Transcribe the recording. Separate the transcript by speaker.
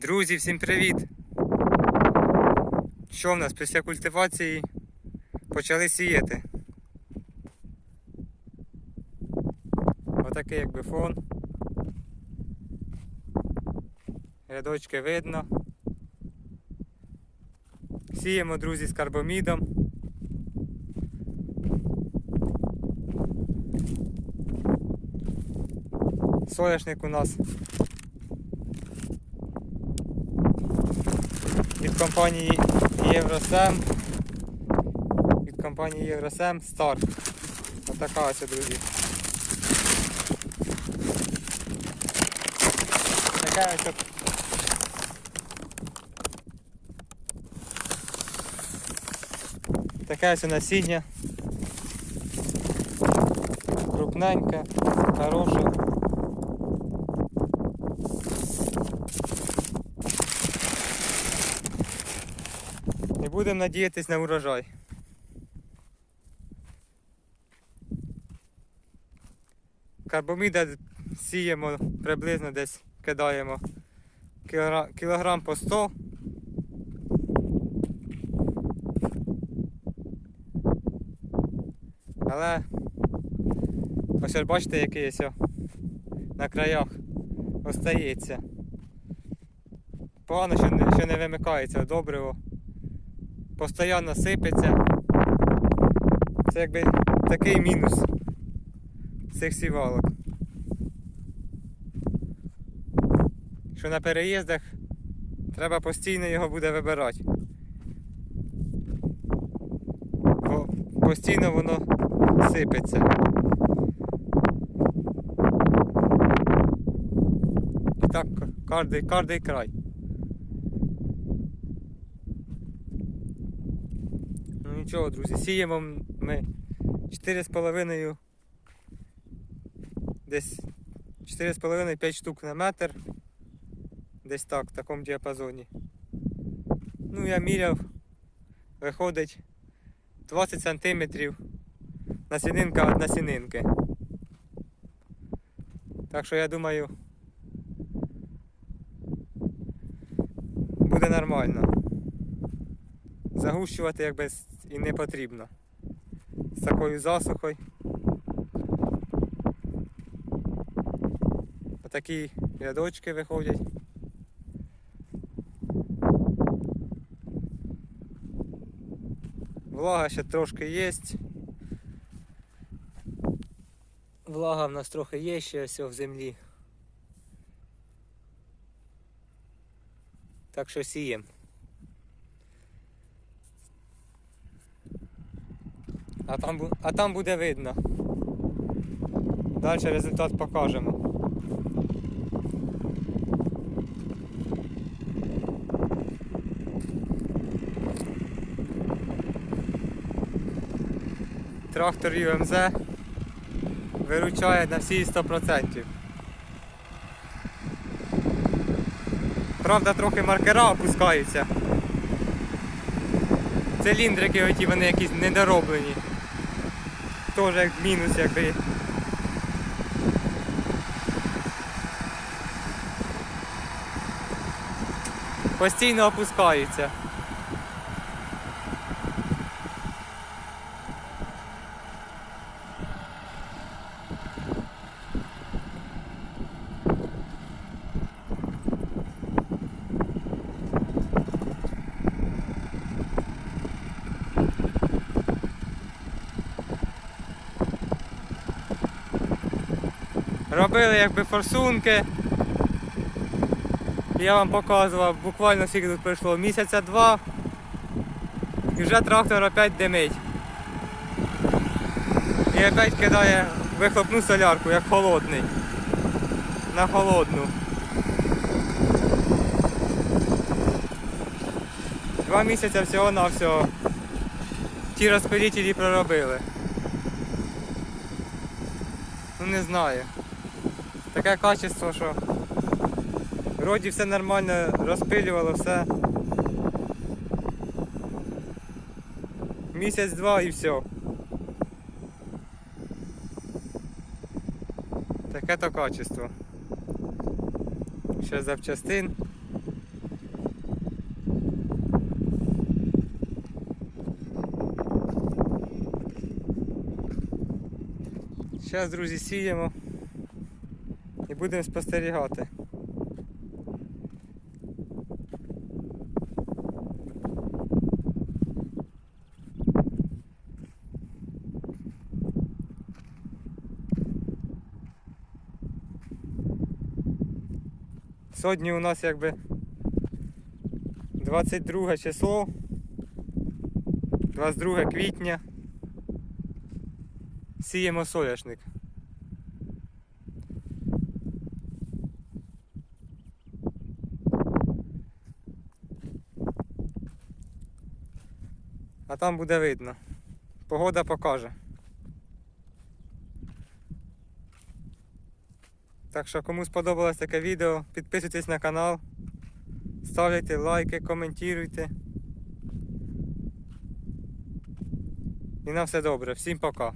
Speaker 1: Друзі, всім привіт! Що в нас після культивації почали сіяти? Отакий якби фон. Рядочки видно. Сіємо, друзі, з карбомідом. Соняшник у нас від компанії Євросем. Від компанії Євросем Старт. Отака ось, друзі. Така ось. от- Таке ось насіння. Крупненьке, хороше. Будемо надіятись на урожай. Карбоміда сіємо приблизно десь кидаємо кілограм по 100. Але ось от бачите, який ось на краях остається. Погано, що не, що не вимикається добриво. Постоянно сипеться. Це якби такий мінус цих сівалок. Що на переїздах треба постійно його буде вибирати. Бо постійно воно сипеться. І так кожний край. Ну нічого, друзі, сіємо ми 4,5 десь 4,5-5 штук на метр. Десь так, в такому діапазоні. Ну я міряв, виходить 20 сантиметрів насінинка від насінинки. Так що я думаю буде нормально. Загущувати якби і не потрібно. З такою засухою. Отакі рядочки виходять. Влага ще трошки є. Влага в нас трохи є ще ось в землі. Так що сіємо. А там, а там буде видно. Далі результат покажемо. Трактор ЮМЗ виручає на всі 100%. Правда, трохи маркера опускаються. Циліндрики оті вони якісь недороблені. Теж як мінус якби. Постійно опускаються. Робили якби форсунки. Я вам показував, буквально скільки тут пройшло місяця два. І вже трактор опять димить. І опять кидає вихлопну солярку, як холодний. На холодну. Два місяці всього на всього. Ті розпилітелі проробили. Ну не знаю таке качество, що вроді все нормально, розпилювало все. Місяць-два і все. Таке то качество. Ще запчастин. Зараз, друзі, сіємо будемо спостерігати. Сьогодні у нас якби 22 число, 22 квітня. Сіємо соняшник. А там буде видно. Погода покаже. Так що кому сподобалось таке відео, підписуйтесь на канал, ставляйте лайки, коментуйте. І на все добре. Всім пока.